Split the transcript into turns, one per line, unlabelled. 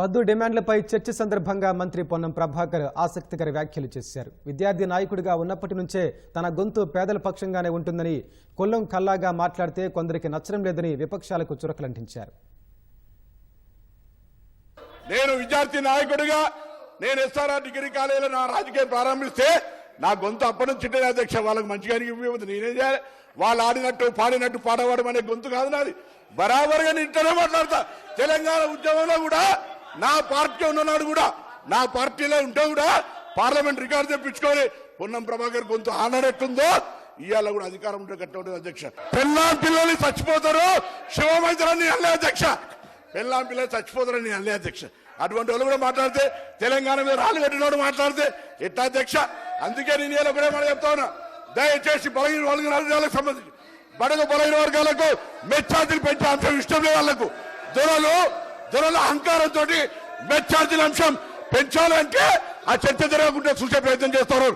పద్దు డిమాండ్లపై చర్చ సందర్భంగా మంత్రి పొన్నం ప్రభాకర్ ఆసక్తికర వ్యాఖ్యలు చేశారు. విద్యార్థి నాయకుడిగా ఉన్నప్పటి నుంచే తన గొంతు పేదల పక్షంగానే ఉంటుందని కొల్లం కల్లాగా మాట్లాడితే కొందరికి నచ్చడం లేదని విపక్షాలకు చురకలంటించారు.
నేను విద్యార్థి నాయకుడిగా నేను ఎస్ఆర్ఆర్ డిగ్రీ కాలేజీలో నా రాజకీయం ప్రారంభిస్తే నా గొంతు అప్పటి నుంచి చిట్టే అధ్యక్ష వాళ్ళకి మంచిగా ఇవ్వదు నేనేం చేయాలి? వాళ్ళు ఆడినట్టు పాడినట్టు పాడవాడమనే గొంతు కాదు నాది. బరాబర్గా నేను ఇంటనే మాట్లాడతా. తెలంగాణ ఉద్యమంలో కూడా నా పార్టీ ఉన్ననాడు కూడా నా పార్టీలో ఉంటే కూడా పార్లమెంట్ రికార్డు తెప్పించుకొని పొన్నం ప్రభాకర్ గొంతు ఆనడట్టుందో ఇవాళ కూడా అధికారం ఉంటే గట్ట ఉంటుంది అధ్యక్ష. పెళ్ళాం పిల్లలు చచ్చిపోతారు శివమైత్రాన్ని అల్లే అధ్యక్ష. పెళ్ళాం పిల్లలు చచ్చిపోతారని అల్లే అధ్యక్ష. అటువంటి వాళ్ళు కూడా మాట్లాడితే తెలంగాణ మీద రాళ్ళు కట్టినోడు మాట్లాడితే ఎట్లా అధ్యక్ష? అందుకే నేను ఇలా ఒకటే మాట చెప్తా ఉన్నా. దయచేసి బలహీన వర్గాలకు సంబంధించి బడగ బలహీన వర్గాలకు మెచ్చార్జీలు పెంచే అంశం ఇష్టం లేదు వాళ్ళకు దొరలు ధరల అహంకారంతో మెచ్చార్జీల అంశం పెంచాలంటే ఆ చర్చ జరగకుండా చూసే ప్రయత్నం చేస్తారు.